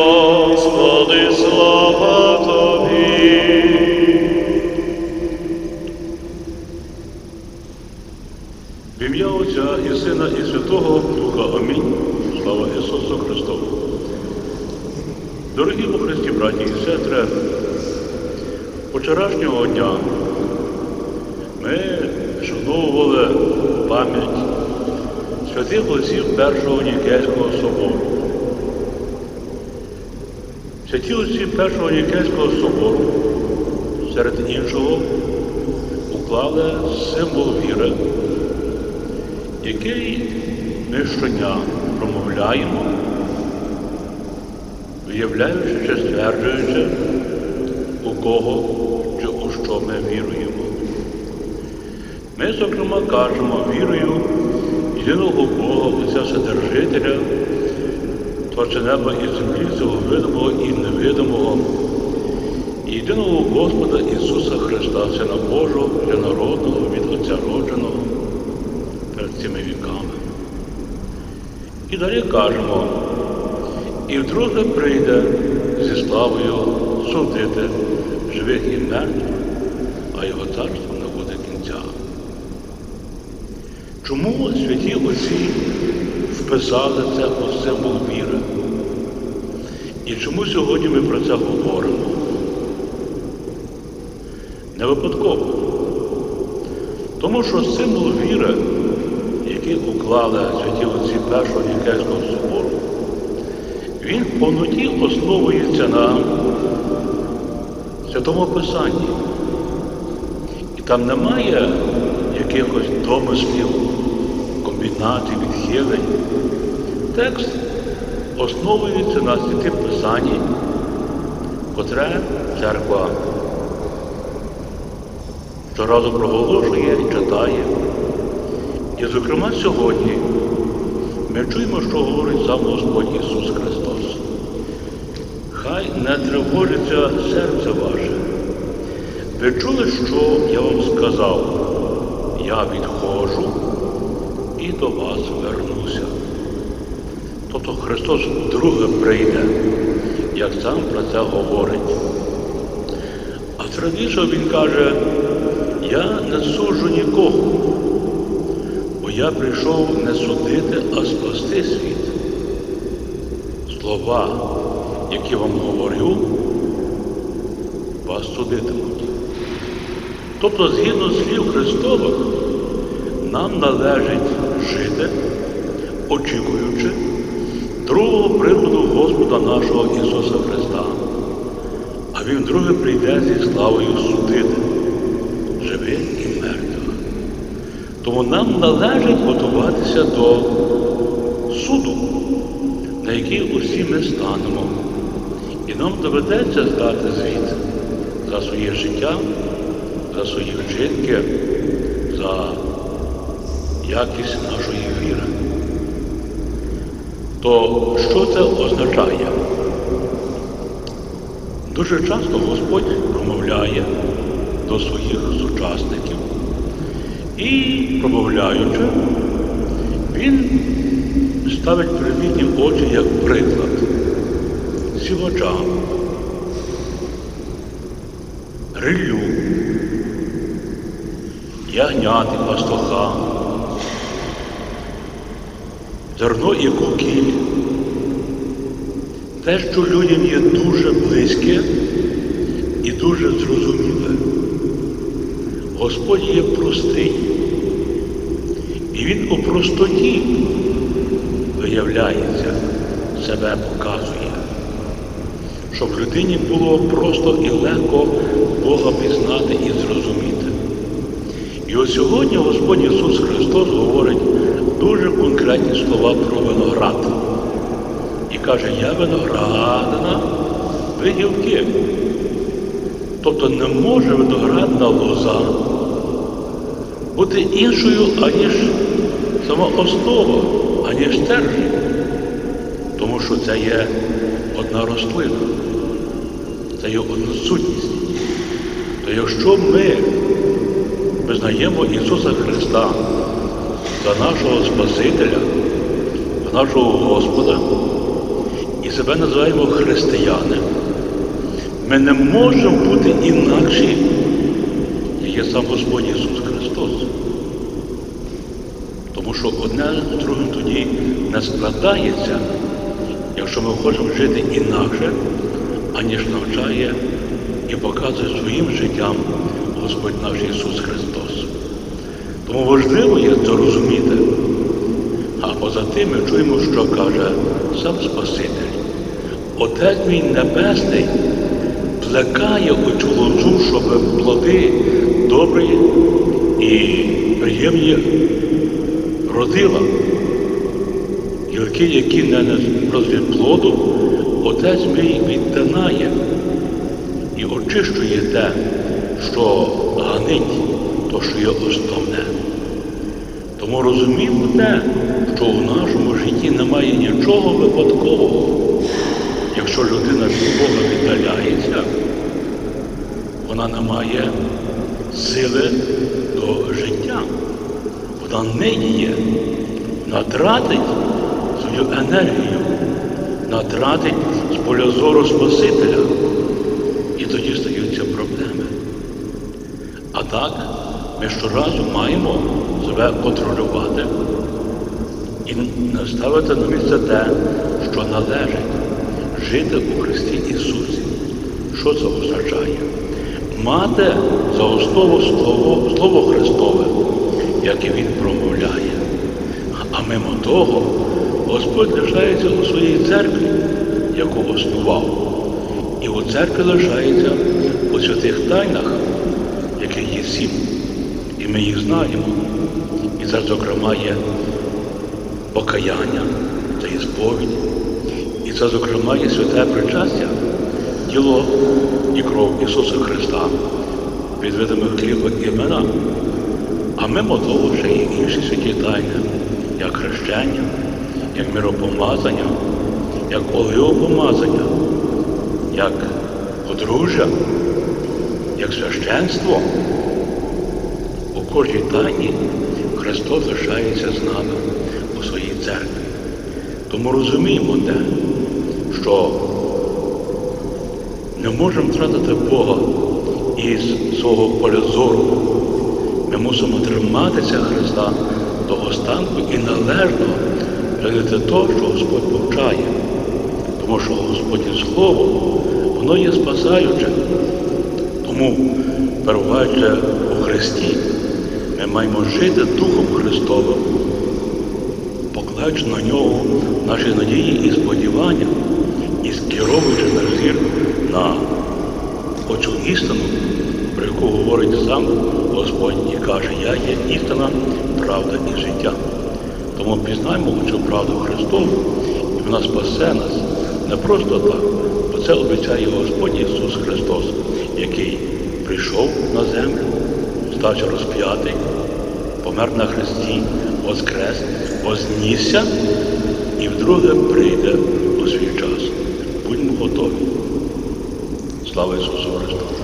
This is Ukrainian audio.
Господи, слава Тобі. В ім'я Отця і Сина, і Святого Духа. Амінь. Слава Ісусу Христу. Дорогі у браті і сестри, вчорашнього дня ми шановували пам'ять святих отців Першого Нікейського собору. Святі отці Першого Нікейського собору, серед іншого, уклали символ віри, який ми щодня промовляємо, виявляючи чи стверджуючи, у кого чи у що ми віруємо. Ми, зокрема, кажемо вірою єдиного Бога, Отця Вседержителя, Творця неба і землі, цього видимого і невидимого, єдиного Господа Ісуса Христа, Сина Божого, народного від Отця родженого перед цими віками. І далі кажемо, і вдруге прийде зі славою судити живих і мертвих, а його царство не буде кінця. Чому святі отці вписали це у символ віри? І чому сьогодні ми про це говоримо? Не випадково. Тому що символ віри, який уклали святі отці Першого Нікейського собору, він в повноті основується на Святому Писанні. І там немає якихось домислів, комбінацій, відхилень. Текст основується на святих Писанні, котре церква щоразу проголошує і читає. І, зокрема, сьогодні ми чуємо, що говорить сам Господь Ісус Христос. Хай не тривожиться серце ваше. Ви чули, що я вам сказав? Я відходжу і до вас вернуся. Тобто Христос вдруге прийде, як сам про це говорить. А іншого Він каже, я не суджу нікого, бо я прийшов не судити, а спасти світ. Слова, які вам говорю, вас судитимуть. Тобто, згідно слів Христових, нам належить жити, очікуючи другого приходу Господа нашого Ісуса Христа. А Він вдруге прийде зі славою судити живих і мертвих. Тому нам належить готуватися до суду, на який усі ми станемо. І нам доведеться здати звіт за своє життя, за свої вчинки, за якість нашої віри. То що це означає? Дуже часто Господь промовляє до своїх сучасників і, промовляючи, Він ставить перед їхні очі як приклад сівача, рилю, ягняти пастуха, зерно і кукіль. Те, що людям є дуже близьке і дуже зрозуміле. Господь є простий. І Він у простоті виявляється, себе показує, щоб людині було просто і легко Бога пізнати і зрозуміти. І от сьогодні Господь Ісус Христос говорить дуже конкретні слова про виноград. І каже, я виноградина, вигілки. Тобто не може виноградна лоза бути іншою, аніж сама основа, аніж стержень. Тому що це є одна рослина, це є одна сутність. То якщо ми визнаємо Ісуса Христа за нашого Спасителя, за нашого Господа, і себе називаємо християни, ми не можемо бути інакші, як є сам Господь Ісус Христос. Тому що одне з другим тоді не складається, якщо ми хочемо жити інакше, аніж навчає і показує своїм життям Господь наш Ісус Христос. Тому важливо є це розуміти. А поза тим ми чуємо, що каже сам Спаситель. Отець мій Небесний плекає оцю лозу, щоб плоди добрі і приємні родила. Гілки, які не несуть плоду, отець мій відтинає і очищує те, що ганить, то, що є основне. Тому розуміємо те, що у нашому житті немає нічого випадкового. Якщо людина від Бога віддаляється, вона не має сили до життя. Вона ниє, вона тратить свою енергію, вона тратить з поля зору Спасителя. І тоді стаються проблеми. А так, ми щоразу маємо себе контролювати і не ставити на місце те, що належить жити у Христі Ісусі. Що це означає? Мати за основу Слово, Слово Христове, яке Він промовляє. А мимо того, Господь лишається у своїй церкві, яку основав. І у церкві лишається у святих тайнах, яких є сім. І ми їх знаємо. І це, зокрема, є покаяння, це є сповідь. І це, зокрема, є святе причастя, тіло і кров Ісуса Христа, під видами хліба і імена. А мимо того ще є інші святі тайни, як хрещення, як миропомазання, як олеопомазання, як подружжя, як священство. Кожній тайні Христос лишається з нами у своїй церкві. Тому розуміємо те, що не можемо втратити Бога із свого поля зору. Ми мусимо триматися Христа до останку і належно глядати те, що Господь повчає. Тому що Господнє Слово, воно є спасаюче. Тому, перебуваючи у Христі, ми маємо жити Духом Христовим, покладаючи на нього наші надії і сподівання, і скеровуючи наш зір на оцю істину, про яку говорить сам Господь і каже, я є істина, правда і життя. Тому пізнаємо цю правду Христову, і вона спасе нас не просто так, бо це обіцяє Господь Ісус Христос, який прийшов на землю, стався розп'ятий, помер на Христі, воскрес, вознісся і вдруге прийде у свій час. Будьмо готові. Слава Ісусу Христу!